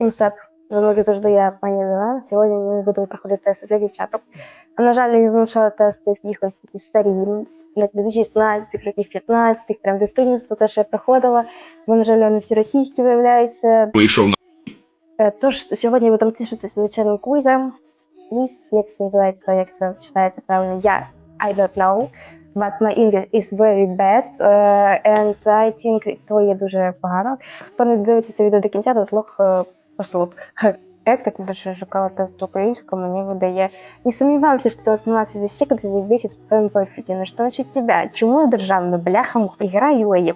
Всім Знову завжди я пані Мілана. Сьогодні ми будемо проходити тести для дівчаток. А, На жаль, я залишала тести якихось такі старі, для 2016 років 15 прям дитинство, те, що я проходила. Бо, на жаль, вони всі російські виявляються. вийшов на Е, Тож сьогодні будемо тішитися звичайним квізом. Квіз, як це називається, як це читається правильно, я I don't know. But my English is very bad. Uh, and I think то є дуже погано. Хто не дивиться це відео до кінця, то лох так дуже що шукала тест українською, мені видає. Не сомневаемся, что 18 вещей, которые бесит в твоем бойфренде. Но что значит тебя? Чему я державна бляха играю, я?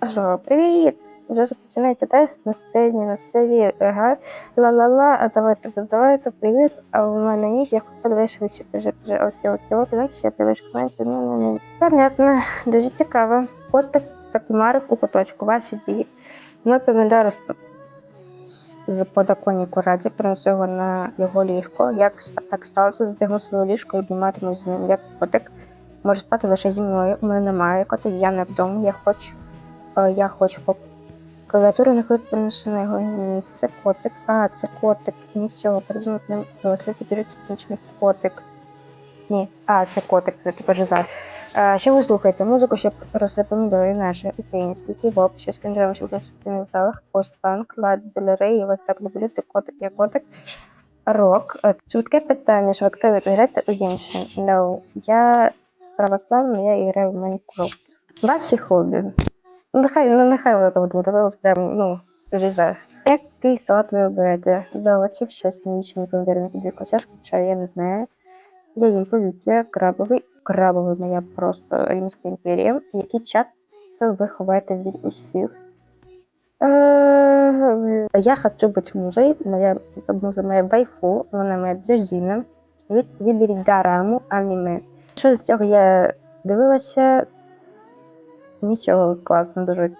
Кажу, привіт! Вже розпочинається тест на сцені, на сцені, ага, ла-ла-ла, а давайте, давайте, привіт, а у мене ніч, я хочу швидше, вже, вже, окей, окей, окей, значить, я привичку менше, ну, ну, ну. Понятно, дуже цікаво. Котик закумарив у куточку, ваші дії. Ми розп- з подоконнику раді принесу його на його ліжко. Як так сталося, затягну своє ліжко і обніматиму з ним, як котик. Може спати лише зі мною. У мене немає котик, я не вдома, я хочу, е, я хочу по не хочу принести на його місце. Це котик. А, це котик. Нічого, придумати не дорослий, тепер технічний котик. Ні, а, це котик, це типу жиза. А, ще ви слухаєте музику, щоб росли помідори наші українські кібоп, що скінжалося у класичних залах, постпанк, лад, білерей, я вас так люблю, ти котик, я котик. Рок. Е, Швидке питання, швидке ви граєте у інше. No. Я православна, я граю в Майнкрафт. Ваші хобі. Ну, Нехай, ну нехай воно там буде, прям, ну, жиза. Який салат ви оберете? За овочів, щось нічим помідорами кубіку чашку, чай, я не знаю. Я їм повітря, крабовий, крабовий моя просто Римська імперія. Який чат ви ховаєте від? Е, Я хочу бути музей, моя муза моя байфу, вона моя дружина. Виберіть дораму аніме. Що з цього я дивилася? Нічого класно дуже.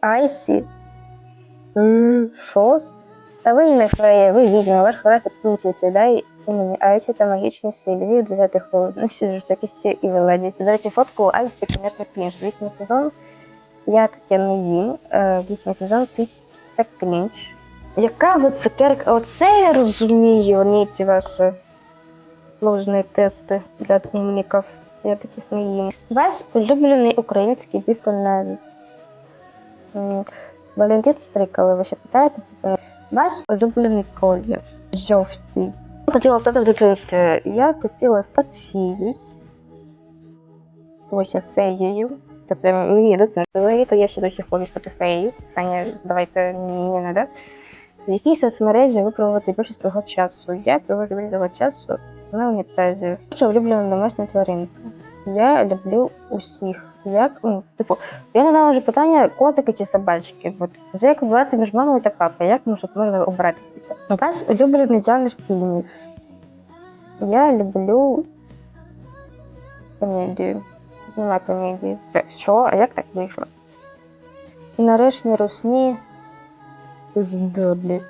Айсі. Що? Та ви не фея, ви відьма, ваш характер ключ відповідає імені Айсі та магічні сили. Ви взяти холодності, жорстокості і веледність. До фотку Айсі понятно клінч. Вісьмий сезон я не їм. Вісьмий сезон ти так клінч. Яка ви? Оце я розумію, вони ці ваші ложні тести для умників. Я таких не їм. Ваш улюблений український виконавець. Валентин Стрикали, ви ще питаєте? Типу, ваш улюблений колір. Жовтий. Стати в дитинстві. Я хотіла стати. Ось я феєю. Це прям мені дитинство, то я ще досі хочу стати феєю. Таня, давайте не надо. В якій соцмережі ви більше свого часу? Я проводжу більше свого часу на унітазі. Що улюблена домашня тваринка? Я люблю усіх. Як, ну, типу, я ненавиджу питання котики чи собачки. От, як обрати між мамою та папою, як можна, можна обрати? Типу? Ваш улюблений жанр фільмів. Я люблю комедію. Нема комедії. Е, Що? А як так вийшло? І нарешті русні здоблі.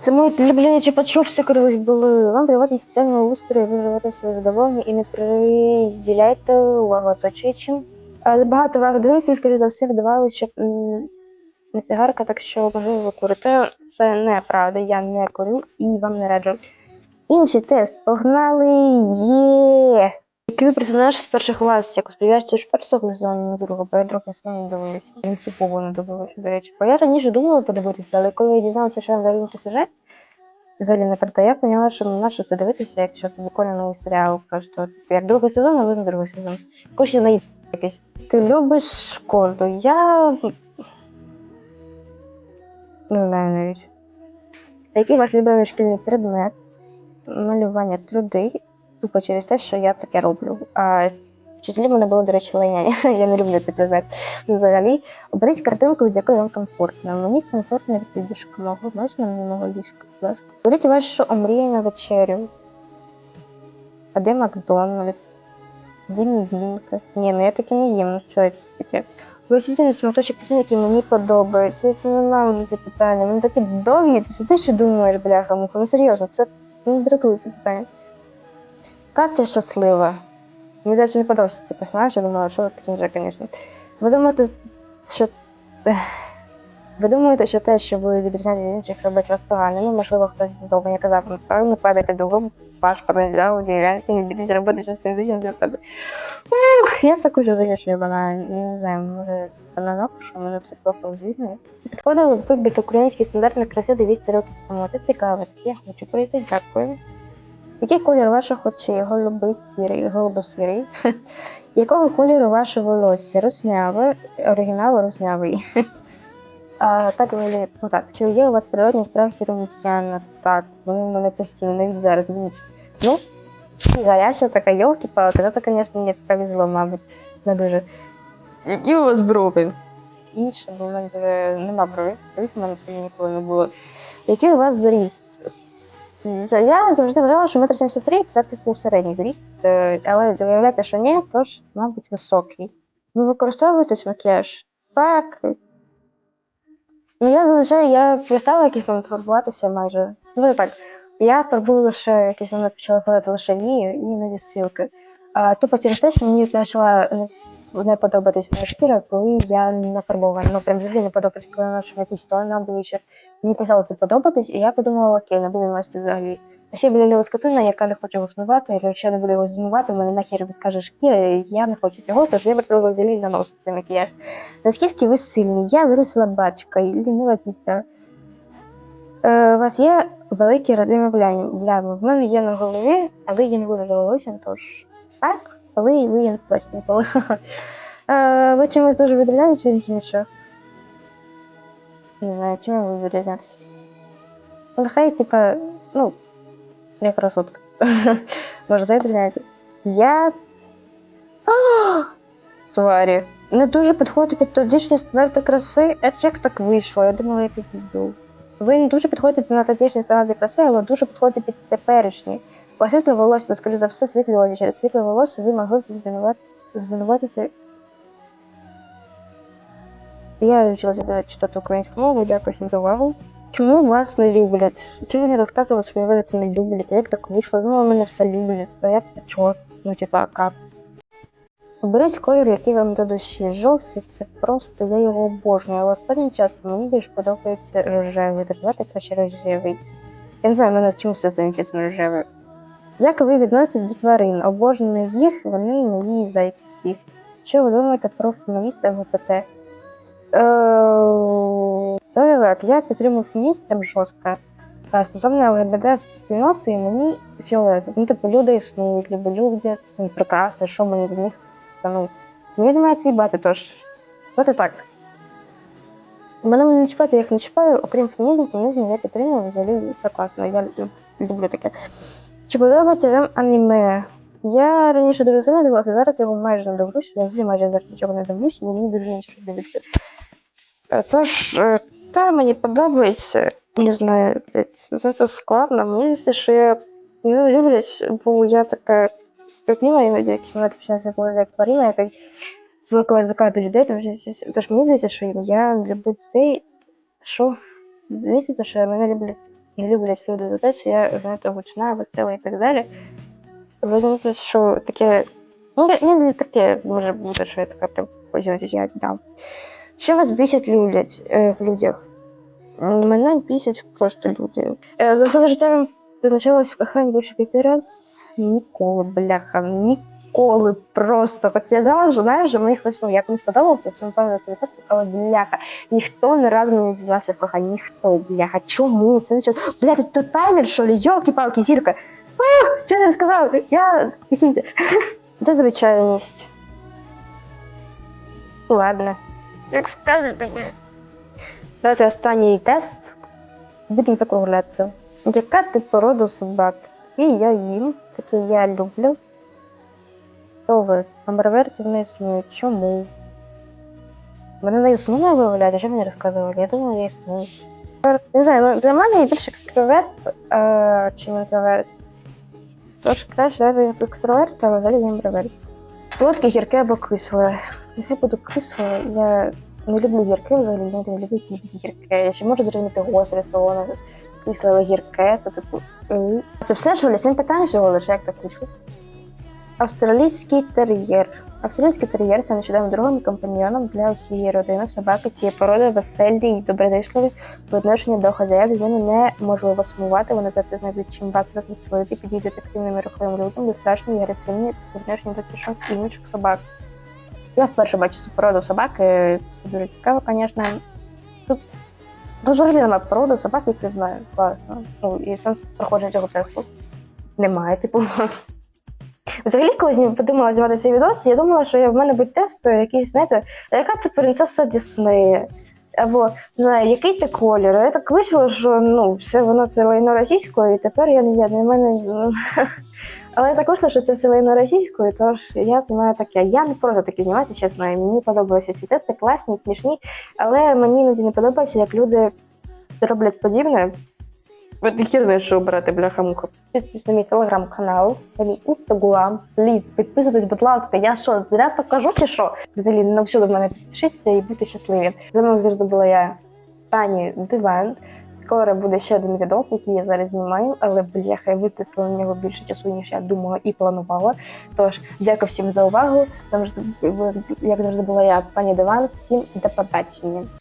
Це мої улюблені чупа-чупси колись були. Вам приватні соціальні устрої, ви живете своє і не приділяйте увагу оточуючим. Але багато уваги дитинстві, скоріш за все, вдавали, щоб не сигарка, так що можливо ви курите. Це неправда, я не курю і вам не раджу. Інший тест. Погнали! Є! Який персонаж з перших класів, як сподіваєшся, ж сезону, не другого, бо я другий сезон не дивилася. Принципово не дивилася, до речі. Бо я раніше думала подивитися, але коли я дізналася, що взагалі інший сюжет, взагалі не про я поняла, що на що це дивитися, якщо це ніколи новий серіал. Просто як другий сезон, а ви на другий сезон. Якось я якийсь. Ти любиш школу? Я не знаю навіть. Який ваш любимий шкільний предмет? Малювання труди, тупо через те, що я таке роблю. А вчителі мене було, до речі, линяні. Я не люблю цей предмет. Взагалі, оберіть картинку, від якої вам комфортно. Мені комфортно від ліжка мого. Можна мені мого ліжка, будь ласка? Оберіть вашу омріяну вечерю. А де Макдональдс? Де Мівінка? Ні, ну я таке не їм, ну що це таке? Вичительний смакочок пісень, який мені подобається. Я це ненавиджу це питання. Вони такі довгі, ти сидиш думаєш, бляха. Ну серйозно, це не дратує це питання. Катя щаслива. Мені навіть не подобається цей персонаж, я думала, що таким же, звісно. Ви думаєте, що. Ви думаєте, що те, що ви відрізняєте від інших, робить вас поганим? Ну, можливо, хтось зовні казав вам це, не падайте духом, ваш потенціал, удивляйте, не бійтеся робити щось фізичне для себе. Ух, я також вирішую банально, не знаю, може банально, що може все просто звісно. Підходили б під український стандарт на краси 200 років тому. Це цікаво, я хочу прийти, дякую. Який колір ваших очей? Голубий сірий, голубо-сірий. Якого кольору ваше волосся? Русняве, оригінал руснявий. А, так, Валерій, ну так. Чи є у вас природні справжні ромітяна? Так, вони в мене постійно, навіть зараз. Ну, ще така йолки-палки, ну то, звісно, мені повезло, мабуть, не дуже. Які у вас брови? Інше, бо в мене е, нема бровів в мене це ніколи не було. Який у вас зріст? Я завжди вважала, що метр 73 це типу середній зріст, е, але виявляєте, що ні, тож, мабуть, високий. Ви використовуєте макіяж? Так. Ну, я зазвичай я перестала якось там фарбуватися майже. Ну, так. Я фарбую лише якийсь момент почала ходити лише вії і іноді силки. А тупо через те, що мені почала не, подобатись моя шкіра, коли я не фарбована. Ну, прям взагалі не подобається, коли я ношу якісь тон на обличчя. Мені почало це подобатись, і я подумала, окей, не буду носити взагалі. А ще буде ліва скотина, яка не хоче його змивати, і якщо не буде його змивати, мене нахер відкаже шкіра, і я не хочу цього, тож я вирішила взагалі наносити макіяж. Наскільки ви сильні? Я виросла батька і лінива пісня. Е, у вас є великі родинні плями. В мене є на голові, але я не буду за волоссям, тож так, але і ви не просто ніколи. Е, ви чимось дуже відрізняєтесь від інших? Не знаю, чим ви відрізняєтесь? Ну, хай, типа, ну, я красотка. Може, це відрізняється. Я. Тварі. Не дуже підходить під тодішні стандарти краси. А як так вийшло? Я думала, я підійду. Ви не дуже підходите на тодішні стандарти краси, але дуже підходите під теперішні. Бо світле волосся, то, за все, світлі очі. Через світле волосся ви могли б звинувати-. Я вчилася читати українську мову, дякую всім за увагу. Чому вас не люблять? Чому не розказували, що це не люблять? Як так вийшло? Ну, мене все люблять. А як чого? Ну, типа, кап. Оберіть колір, який вам до душі. Жовтий це просто я його обожнюю, але останнім часом мені більш подобається рожевий. Давайте краще рожевий. Я не знаю, мене чомусь все написано рожевий. Як ви відноситесь до тварин? Обожнюю їх, вони мої зайки всі. Що ви думаєте про феміністів ЛГБТ? Е, так, я підтримую феміністів жорстко. Стосовно ЛГБТ спільноти мені фіолетово. Ну, типу, люди існують, люди вони прекрасно, що мені від них ну. Мені немає цієї бати, тож. От і так. Мене не чіпати, я їх не чіпаю, окрім фемінізму, фемінізму я підтримую, взагалі все класно, я люблю таке. Чи подобається вам аніме? Я раніше дуже сильно дивилася, зараз я його майже не дивлюся, я взагалі майже зараз нічого не дивлюся, і мені дуже нічого дивитися. Е, Тож, е, та мені подобається, не знаю, блядь, це, це складно. Мені здається, що я не люблять, бо я така Людмила іноді, як вона починається говорити як тварина, яка звикла звикати до людей, тож, здається- тож мені здається, що я люблю дітей, що мені здається, що мене люблять І люблять люди за те, що я знаєте, гучна, весела і так далі. Ви знаєте, що таке. Ну, не, таке може бути, що я така прям я дам. Що вас бісять люблять, е, в людях? Мене бісять просто люди. Е, за все життя Залишилось в коханні більше п'яти раз. Ніколи, бляха, ніколи просто. Хоч я знала, що знаєш, що мені хтось як не сподобався, напевно це все але бляха. Ніхто не разу не зізнався в коханні, ніхто, бляха. Чому? Це не час. Бля, тут то таймер, що ли? Йолки-палки, зірка. Що ти сказав? Я пісінця. Де звичайність? Ладно. Як скажете. Давайте останній тест. Будемо закруглятися. Яка ти порода собак? Такі я їм, такі я люблю. Хто ви? Амбровертів не існує. Чому? Мене не існує виявляти, що мені розказували? Я думала, я існую. Не знаю, ну, для мене я більш екстроверт, а, чим інтроверт. Тож краще навіть екстроверт, але взагалі я амброверт. Солодке, гірке або кисле. Нехай буду кисле, я не люблю гірке взагалі, я не люблю які люблять гірке. Я ще можу зрозуміти гостре, солоне, кисле, але гірке, це типу. Це все, що ли? Сім питань всього лише, як так вийшло? Австралійський тер'єр. Австралійський тер'єр став нещодавно другим компаньйоном для усієї родини. Собаки цієї породи веселі і добродишливі по відношенню до хазяїв. З ними неможливо сумувати. Вони завжди знайдуть чим вас розвеселити, підійдуть активним і рухливим людям, безстрашні і агресивні по відношенню до кішок і інших собак. Я вперше бачу цю породу собаки. Це дуже цікаво, звісно. Тут ну, взагалі немає породи собак, які знаю. Класно. Ну, і сенс проходження цього тесту немає. Типу. Взагалі, коли подумала знімати цей відос, я думала, що в мене буде тест якийсь, знаєте, яка ти принцеса Діснея? Або не знаю, який ти колір. Я так вийшло, що ну, все воно це лайно російською, і тепер я не знаю, мене. ну, Але я так що це все лайно російською, тож я знімаю таке. Я не проти такі знімати, чесно. і Мені подобаються ці тести, класні, смішні, але мені іноді не подобається, як люди роблять подібне. От хір знаєш, що обирати бляха-муха. Підписуйтесь на мій телеграм-канал, на мій інстаграм. Пліз, підписуйтесь, будь ласка. Я що, зря так кажу, чи що? Взагалі, на всюди в мене підпишіться і будьте щасливі. З вами завжди була я, Тані Диван. Скоро буде ще один відос, який я зараз знімаю, але бляха, я витратила на нього більше часу, ніж я думала і планувала. Тож, дякую всім за увагу. Завжди, як завжди була я, пані Диван. Всім до побачення.